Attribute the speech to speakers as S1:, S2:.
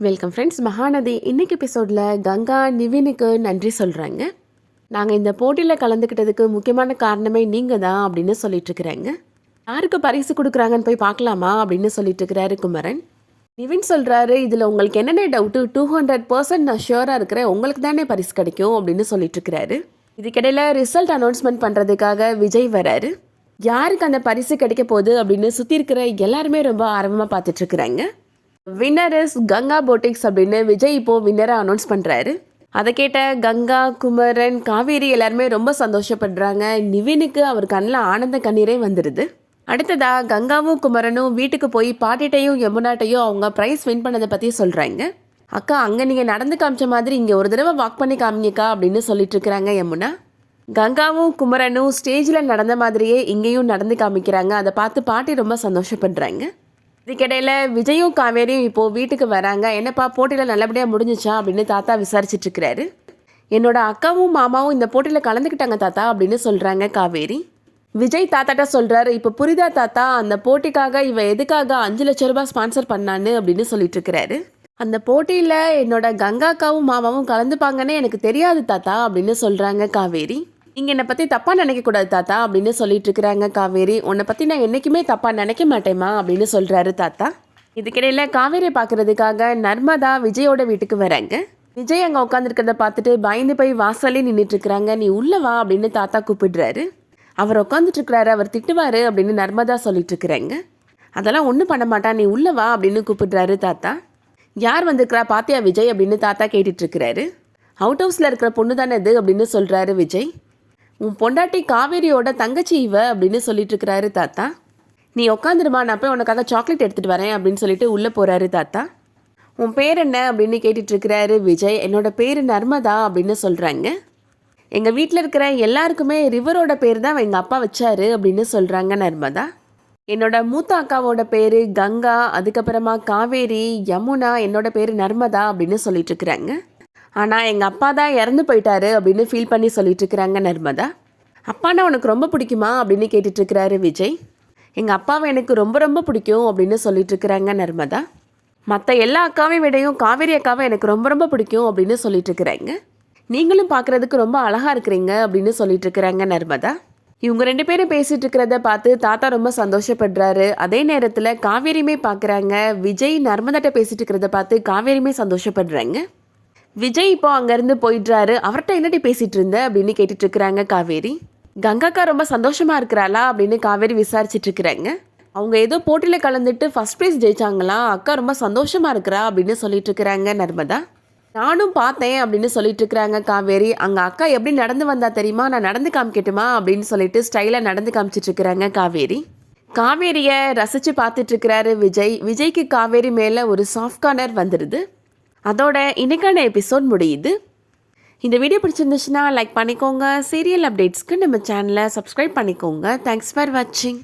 S1: Welcome friends Mahanadi இன்னைக்கு எபிசோடில் கங்கா நிவினுக்கு நன்றி சொல்கிறாங்க நாங்கள் இந்த போட்டியில் கலந்துக்கிட்டதுக்கு முக்கியமான காரணமே நீங்கள் தான் அப்படின்னு சொல்லிட்டுருக்குறாங்க. யாருக்கு பரிசு கொடுக்குறாங்கன்னு போய் பார்க்கலாமா அப்படின்னு சொல்லிட்டுருக்கிறாரு குமரன். நிவின் சொல்கிறாரு இதில் உங்களுக்கு என்னென்ன டவுட்டு டூ ஹண்ட்ரட் பர்சன்ட் நான் ஷியோராக இருக்கிறேன். உங்களுக்கு தானே பரிசு கிடைக்கும்? அப்படின்னு சொல்லிட்டுருக்கிறாரு. இதுக்கிடையில் ரிசல்ட் அனௌன்ஸ்மெண்ட் பண்ணுறதுக்காக விஜய் வராரு. யாருக்கு அந்த பரிசு கிடைக்க போகுது அப்படின்னு சுற்றி இருக்கிற எல்லாருமே ரொம்ப ஆர்வமாக பார்த்துட்ருக்குறாங்க வின்னர் இஸ் கங்கா போட்டிக்ஸ் அப்படின்னு விஜய் இப்போ வின்னரை அனௌன்ஸ் பண்ணுறாரு அதை கேட்ட கங்கா குமரன் காவேரி எல்லாருமே ரொம்ப சந்தோஷப்படுறாங்க. நிவினுக்கு அவர் கண்ணில் ஆனந்த கண்ணீரே வந்துடுது அடுத்ததா கங்காவும் குமரனும் வீட்டுக்கு போய் பாட்டிட்டையும் யமுனாட்டையும் அவங்க ப்ரைஸ் வின் பண்ணதை பற்றி சொல்கிறாங்க அக்கா அங்கே நீங்கள் நடந்து காமிச்ச மாதிரி இங்கே ஒரு தடவை வாக் பண்ணி காமிங்கக்கா அப்படின்னு சொல்லிட்டு இருக்கிறாங்க யமுனா. கங்காவும் குமரனும் ஸ்டேஜில் நடந்த மாதிரியே இங்கேயும் நடந்து காமிக்கிறாங்க. அதை பார்த்து பாட்டி ரொம்ப சந்தோஷப்படுறாங்க. இதுக்கிடையில் விஜயும் காவேரியும் இப்போது வீட்டுக்கு வராங்க. என்னப்பா போட்டியில் நல்லபடியாக முடிஞ்சிச்சா? அப்படின்னு தாத்தா விசாரிச்சிட்ருக்கிறாரு என்னோட அக்காவும் மாமாவும் இந்த போட்டியில் கலந்துக்கிட்டாங்க தாத்தா அப்படின்னு சொல்கிறாங்க காவேரி. விஜய் தாத்தாட்ட சொல்கிறாரு இப்போ புரிதா தாத்தா? அந்த போட்டிக்காக இவ எதுக்காக அஞ்சு லட்ச ரூபாய் ஸ்பான்சர் பண்ணான்னு? அப்படின்னு சொல்லிட்டு இருக்கிறாரு. அந்த போட்டியில் என்னோட கங்காக்காவும் மாமாவும் கலந்துப்பாங்கன்னு எனக்கு தெரியாது தாத்தா அப்படின்னு சொல்கிறாங்க காவேரி. நீங்கள் என்னை பற்றி தப்பாக நினைக்கக்கூடாது தாத்தா அப்படின்னு சொல்லிட்டு இருக்கிறாங்க காவேரி. உன்னை பற்றி நான் என்றைக்குமே தப்பாக நினைக்க மாட்டேம்மா அப்படின்னு சொல்கிறாரு தாத்தா. இதுக்கிடையில் காவேரி பார்க்கறதுக்காக நர்மதா விஜயோட வீட்டுக்கு வராங்க. விஜய் அங்கே உட்காந்துருக்கிறத பார்த்துட்டு பயந்து போய் வாசலே நின்றுட்டு இருக்கிறாங்க. நீ உள்ளே வா அப்படின்னு தாத்தா கூப்பிடுறாரு. அவர் உட்காந்துட்டு இருக்கிறாரு அவர் திட்டுவாரு அப்படின்னு நர்மதா சொல்லிட்டு இருக்கிறாங்க. அதெல்லாம் ஒன்றும் பண்ண மாட்டான் நீ உள்ளே வா அப்படின்னு கூப்பிடுறாரு தாத்தா. யார் வந்திருக்கிறா பாத்தியா விஜய்? அப்படின்னு தாத்தா கேட்டுட்ருக்கிறாரு அவுட் ஹவுஸில் இருக்கிற பொண்ணு தானே இது? அப்படின்னு சொல்கிறாரு விஜய். உன் பொண்டாட்டி காவேரியோட தங்கச்சி இவ அப்படின்னு சொல்லிட்டு இருக்கிறாரு தாத்தா. நீ உட்காந்துருமா நான் போய் உனக்காக சாக்லேட் எடுத்துகிட்டு வரேன் அப்படின்னு சொல்லிட்டு உள்ளே போகிறாரு தாத்தா. உன் பேர் என்ன அப்படின்னு கேட்டுட்டு இருக்கிறாரு விஜய். என்னோட பேர் நர்மதா அப்படின்னு சொல்கிறாங்க எங்கள் வீட்டில் இருக்கிற எல்லாருக்குமே ரிவரோட பேர் தான் எங்கள் அப்பா வச்சாரு அப்படின்னு சொல்கிறாங்க நர்மதா. என்னோட மூத்த அக்காவோட பேர் கங்கா அதுக்கப்புறமா காவேரி யமுனா என்னோட பேர் நர்மதா அப்படின்னு சொல்லிட்டு இருக்கிறாங்க. ஆனால் எங்கள் அப்பா தான் இறந்து போயிட்டாரு அப்படின்னு ஃபீல் பண்ணி சொல்லிட்டு இருக்கிறாங்க நர்மதா. அப்பானா உனக்கு ரொம்ப பிடிக்குமா அப்படின்னு கேட்டுட்டு இருக்கிறாரு விஜய். எங்கள் அப்பாவை எனக்கு ரொம்ப ரொம்ப பிடிக்கும் அப்படின்னு சொல்லிட்டு இருக்கிறாங்க நர்மதா. மற்ற எல்லா அக்காவையும் விடையும் காவேரி அக்காவை எனக்கு ரொம்ப ரொம்ப பிடிக்கும் அப்படின்னு சொல்லிட்டு இருக்கிறாங்க. நீங்களும் பார்க்குறதுக்கு ரொம்ப அழகாக இருக்கிறீங்க அப்படின்னு சொல்லிட்டு இருக்கிறாங்க நர்மதா. இவங்க ரெண்டு பேரும் பேசிட்டு இருக்கிறத பார்த்து தாத்தா ரொம்ப சந்தோஷப்படுறாரு. அதே நேரத்தில் காவேரியுமே பார்க்குறாங்க விஜய் நர்மதாட்ட பேசிட்டு இருக்கிறத பார்த்து காவேரியுமே சந்தோஷப்படுறாங்க. விஜய் இப்போ அங்கேருந்து போயிடுறாரு. அவர்கிட்ட என்னடி பேசிகிட்டு இருந்த? அப்படின்னு கேட்டுட்டு இருக்கிறாங்க காவேரி. கங்காக்கா ரொம்ப சந்தோஷமாக இருக்கிறாளா? அப்படின்னு காவேரி விசாரிச்சுட்டு இருக்கிறாங்க. அவங்க ஏதோ போட்டியில் கலந்துட்டு ஃபர்ஸ்ட் ப்ரைஸ் ஜெயிச்சாங்களா? அக்கா ரொம்ப சந்தோஷமாக இருக்கிறா? அப்படின்னு சொல்லிட்டு இருக்கிறாங்க நர்மதா. நானும் பார்த்தேன் அப்படின்னு சொல்லிட்டு இருக்கிறாங்க காவேரி. அங்கே அக்கா எப்படி நடந்து வந்தா தெரியுமா? நான் நடந்து காமிக்கட்டுமா? அப்படின்னு சொல்லிட்டு ஸ்டைலாக நடந்து காமிச்சிட்டு இருக்கிறாங்க காவேரி. காவேரியை ரசித்து பார்த்துட்டு இருக்கிறாரு விஜய். விஜய்க்கு காவேரி மேலே ஒரு சாஃப்ட் கார்னர் வந்துடுது அதோட இன்றைக்கான எபிசோட் முடியுது. இந்த வீடியோ பிடிச்சிருந்துச்சுன்னா லைக் பண்ணிக்கோங்க. சீரியல் அப்டேட்ஸ்க்கு நம்ம சேனலை சப்ஸ்கிரைப் பண்ணிக்கோங்க. தேங்க்ஸ் ஃபார் வாட்சிங்